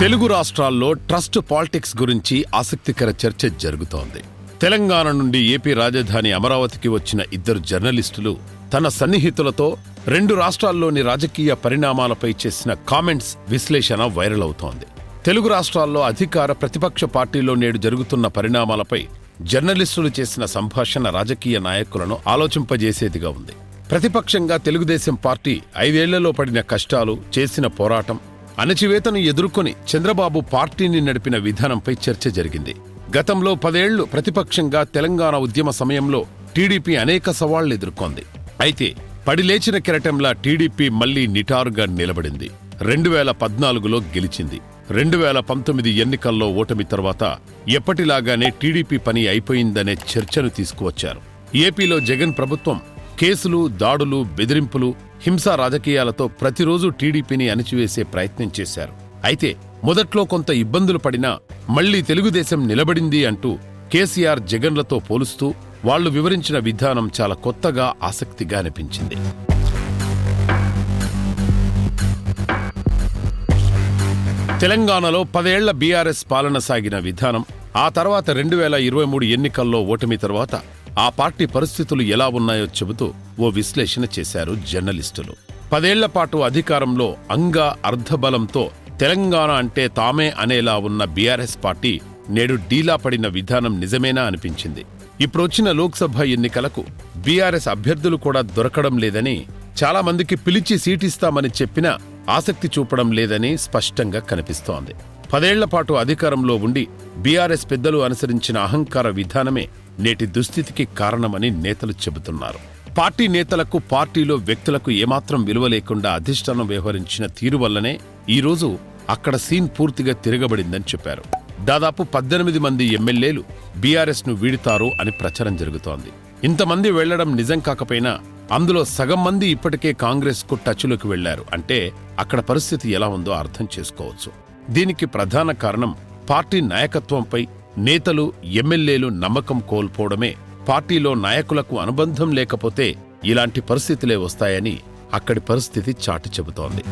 తెలుగు రాష్ట్రాల్లో trust politics గురించి ఆసక్తికర చర్చ జరుగుతోంది. తెలంగాణ నుండి ఏపీ రాజధాని అమరావతికి వచ్చిన ఇద్దరు జర్నలిస్టులు తన సన్నిహితులతో రెండు రాష్ట్రాల్లోని రాజకీయ పరిణామాలపై చేసిన కామెంట్స్ విశ్లేషణ వైరల్ అవుతోంది. తెలుగు రాష్ట్రాల్లో అధికార ప్రతిపక్ష పార్టీలో నేడు జరుగుతున్న పరిణామాలపై జర్నలిస్టులు చేసిన సంభాషణ రాజకీయ నాయకులను ఆలోచింపజేసేదిగా ఉంది. ప్రతిపక్షంగా తెలుగుదేశం పార్టీ ఐదేళ్ళలో పడిన కష్టాలు చేసిన పోరాటం అణచివేతను ఎదుర్కొని చంద్రబాబు పార్టీని నడిపిన విధానంపై చర్చ జరిగింది. గతంలో పదేళ్ళు ప్రతిపక్షంగా తెలంగాణ ఉద్యమ సమయంలో టీడీపీ అనేక సవాళ్ళు ఎదుర్కొంది. అయితే పడిలేచిన కెరటంలా టీడీపీ మళ్ళీ నిటారుగా నిలబడింది. రెండు వేల పద్నాలుగులో గెలిచింది. రెండు వేల పంతొమ్మిది ఎన్నికల్లో ఓటమి తర్వాత ఎప్పటిలాగానే టీడీపీ పని అయిపోయిందనే చర్చను తీసుకువచ్చారు. ఏపీలో జగన్ ప్రభుత్వం కేసులు దాడులు బెదిరింపులు హింసా రాజకీయాలతో ప్రతిరోజు టీడీపీని అణిచివేసే ప్రయత్నం చేశారు. అయితే మొదట్లో కొంత ఇబ్బందులు పడినా మళ్ళీ తెలుగుదేశం నిలబడింది అంటూ కేసీఆర్ జగన్లతో పోలుస్తూ వాళ్ళు వివరించిన విధానం చాలా కొత్తగా ఆసక్తిగా అనిపించింది. తెలంగాణలో పదేళ్ళ బీఆర్ఎస్ పాలన సాగిన విధానం ఆ తర్వాత రెండు వేల ఇరవై మూడు ఎన్నికల్లో ఓటమి తర్వాత ఆ పార్టీ పరిస్థితులు ఎలా ఉన్నాయో చెబుతూ ఓ విశ్లేషణ చేశారు జర్నలిస్టులు. పదేళ్ళ పాటు అధికారంలో అంగ అర్ధబలంతో తెలంగాణ అంటే తామే అనేలా ఉన్న బీఆర్ఎస్ పార్టీ నేడు డీలా పడిన విధానం నిజమేనా అనిపించింది. ఇప్పుడొచ్చిన లోక్సభ ఎన్నికలకు బీఆర్ఎస్ అభ్యర్థులు కూడా దొరకడం లేదని చాలామందికి పిలిచి సీటిస్తామని చెప్పినా ఆసక్తి చూపడం లేదని స్పష్టంగా కనిపిస్తోంది. పదేళ్ళపాటు అధికారంలో ఉండి బీఆర్ఎస్ పెద్దలు అనుసరించిన అహంకార విధానమే నేటి దుస్థితికి కారణమని నేతలు చెబుతున్నారు. పార్టీ నేతలకు పార్టీలో వ్యక్తులకు ఏమాత్రం విలువ లేకుండా అధిష్టానం వ్యవహరించిన తీరు వల్లనే ఈరోజు అక్కడ సీన్ పూర్తిగా తిరగబడిందని చెప్పారు. దాదాపు పద్దెనిమిది మంది ఎమ్మెల్యేలు బీఆర్ఎస్ను వీడుతారు అని ప్రచారం జరుగుతోంది. ఇంతమంది వెళ్ళడం నిజం కాకపోయినా అందులో సగం మంది ఇప్పటికే కాంగ్రెస్కు టచ్లోకి వెళ్ళారు. అంటే అక్కడ పరిస్థితి ఎలా ఉందో అర్థం చేసుకోవచ్చు. దీనికి ప్రధాన కారణం పార్టీ నాయకత్వంపై నేతలు ఎమ్మెల్యేలు నమ్మకం కోల్పోవడమే పార్టీలో నాయకులకు అనుబంధం లేకపోతే ఇలాంటి పరిస్థితులే వస్తాయని అక్కడి పరిస్థితి చాటి చెబుతోంది.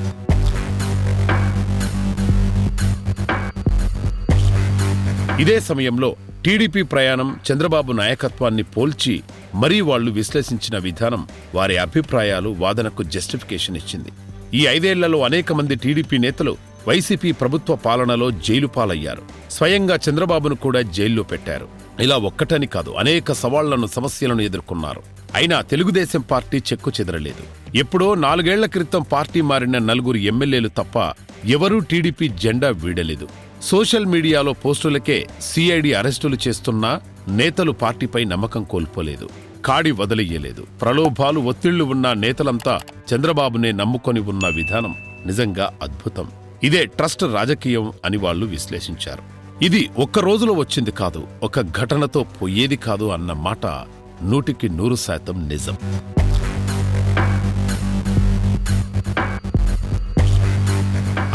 ఇదే సమయంలో టీడీపీ ప్రయాణం చంద్రబాబు నాయకత్వాన్ని పోల్చి మరీ వాళ్ళు విశ్లేషించిన విధానం వారి అభిప్రాయాలు వాదనకు జస్టిఫికేషన్ ఇచ్చింది. ఈ ఐదేళ్ళలో అనేక మంది టీడీపీ నేతలు వైసీపీ ప్రభుత్వ పాలనలో జైలు పాలయ్యారు. స్వయంగా చంద్రబాబును కూడా జైల్లో పెట్టారు. ఇలా ఒక్కటని కాదు అనేక సవాళ్ళను సమస్యలను ఎదుర్కొన్నారు. అయినా తెలుగుదేశం పార్టీ చెక్కు చెదరలేదు. ఎప్పుడో నాలుగేళ్ళ క్రితం పార్టీ మారిన నలుగురు ఎమ్మెల్యేలు తప్ప ఎవరూ టీడీపీ జెండా వీడలేదు. సోషల్ మీడియాలో పోస్టులకే సిఐడి అరెస్టులు చేస్తున్నా నేతలు పార్టీపై నమ్మకం కోల్పోలేదు. కాడి వదిలియ్యలేదు ప్రలోభాలు ఒత్తిళ్ళు ఉన్న నేతలంతా చంద్రబాబునే నమ్ముకొని ఉన్న విధానం నిజంగా అద్భుతం. ఇదే ట్రస్ట్ రాజకీయం అని వాళ్ళు విశ్లేషించారు. ఇది ఒక్క రోజులో వచ్చింది కాదు ఒక ఘటనతో పోయేది కాదు అన్న మాట నూటికి నూరు శాతం నిజం.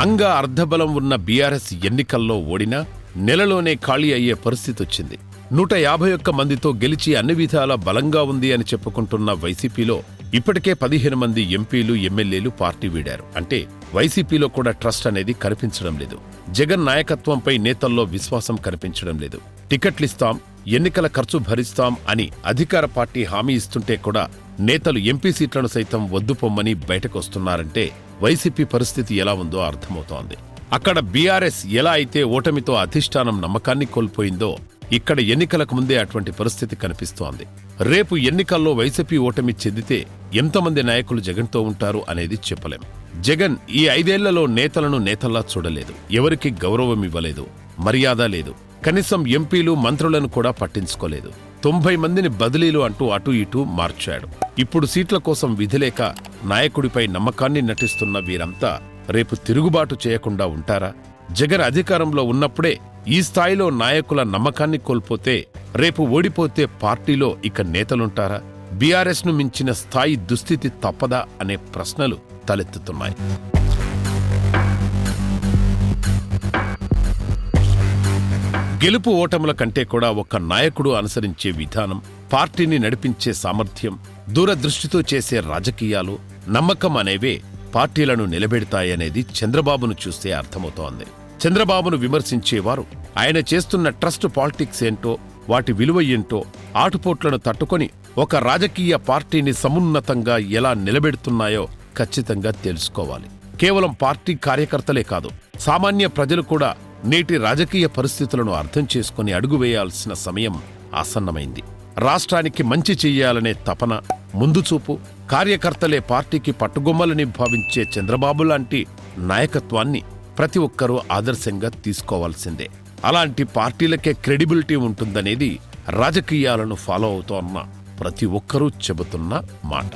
అంగ అర్ధబలం ఉన్న బీఆర్ఎస్ ఎన్నికల్లో ఓడినా నెలలోనే ఖాళీ అయ్యే పరిస్థితి వచ్చింది. నూట యాభై ఒక్క మందితో గెలిచి అన్ని విధాల బలంగా ఉంది అని చెప్పుకుంటున్న వైసీపీలో ఇప్పటికే పదిహేను మంది ఎంపీలు ఎమ్మెల్యేలు పార్టీ వీడారు. అంటే వైసీపీలో కూడా ట్రస్ట్ అనేది కనిపించడం లేదు. జగన్ నాయకత్వంపై నేతల్లో విశ్వాసం కనిపించడం లేదు. టికెట్లిస్తాం ఎన్నికల ఖర్చు భరిస్తాం అని అధికార పార్టీ హామీ ఇస్తుంటే కూడా నేతలు ఎంపీ సీట్లను సైతం వద్దుపొమ్మని బయటకొస్తున్నారంటే వైసీపీ పరిస్థితి ఎలా ఉందో అర్థమవుతోంది. అక్కడ బీఆర్ఎస్ ఎలా అయితే ఓటమితో అధిష్టానం నమ్మకాన్ని కోల్పోయిందో ఇక్కడ ఎన్నికలకు ముందే అటువంటి పరిస్థితి కనిపిస్తోంది. రేపు ఎన్నికల్లో వైసీపీ ఓటమి చెందితే ఎంతమంది నాయకులు జగన్తో ఉంటారు అనేది చెప్పలేం. జగన్ ఈ ఐదేళ్ళలో నేతలను నేతల్లా చూడలేదు. ఎవరికి గౌరవం ఇవ్వలేదు. మర్యాద లేదు. కనీసం ఎంపీలు మంత్రులను కూడా పట్టించుకోలేదు. తొంభై మందిని బదిలీలు అంటూ అటు ఇటు మార్చాడు. ఇప్పుడు సీట్ల కోసం విధిలేక నాయకుడిపై నమ్మకాన్ని నటిస్తున్న వీరంతా రేపు తిరుగుబాటు చేయకుండా ఉంటారా? జగన్ అధికారంలో ఉన్నప్పుడే ఈ స్థాయిలో నాయకుల నమ్మకాన్ని కోల్పోతే రేపు ఓడిపోతే పార్టీలో ఇక నేతలుంటారా? బీఆర్ఎస్ను మించిన స్థాయి దుస్థితి తప్పదా అనే ప్రశ్నలు తలెత్తుతున్నాయి. గెలుపు ఓటముల కంటే కూడా ఒక నాయకుడు అనుసరించే విధానం పార్టీని నడిపించే సామర్థ్యం దూరదృష్టితో చేసే రాజకీయాలు నమ్మకం అనేవే పార్టీలను నిలబెడతాయనేది చంద్రబాబును చూస్తే అర్థమవుతోంది. చంద్రబాబును విమర్శించేవారు. ఆయన చేస్తున్న ట్రస్ట్ పాలిటిక్స్ ఏంటో వాటి విలువ ఏంటో ఆటుపోట్లను తట్టుకొని ఒక రాజకీయ పార్టీని సమున్నతంగా ఎలా నిలబెడుతున్నాయో ఖచ్చితంగా తెలుసుకోవాలి. కేవలం పార్టీ కార్యకర్తలే కాదు సామాన్య ప్రజలు కూడా నేటి రాజకీయ పరిస్థితులను అర్థం చేసుకుని అడుగు వేయాల్సిన సమయం ఆసన్నమైంది. రాష్ట్రానికి మంచి చెయ్యాలనే తపన ముందు చూపు కార్యకర్తలే పార్టీకి పట్టుగొమ్మలని భావించే చంద్రబాబు లాంటి నాయకత్వాన్ని ప్రతి ఒక్కరూ ఆదర్శంగా తీసుకోవాల్సిందే. అలాంటి పార్టీలకే క్రెడిబిలిటీ ఉంటుందనేది రాజకీయాలను ఫాలో అవుతోన్న ప్రతి ఒక్కరూ చెబుతున్న మాట.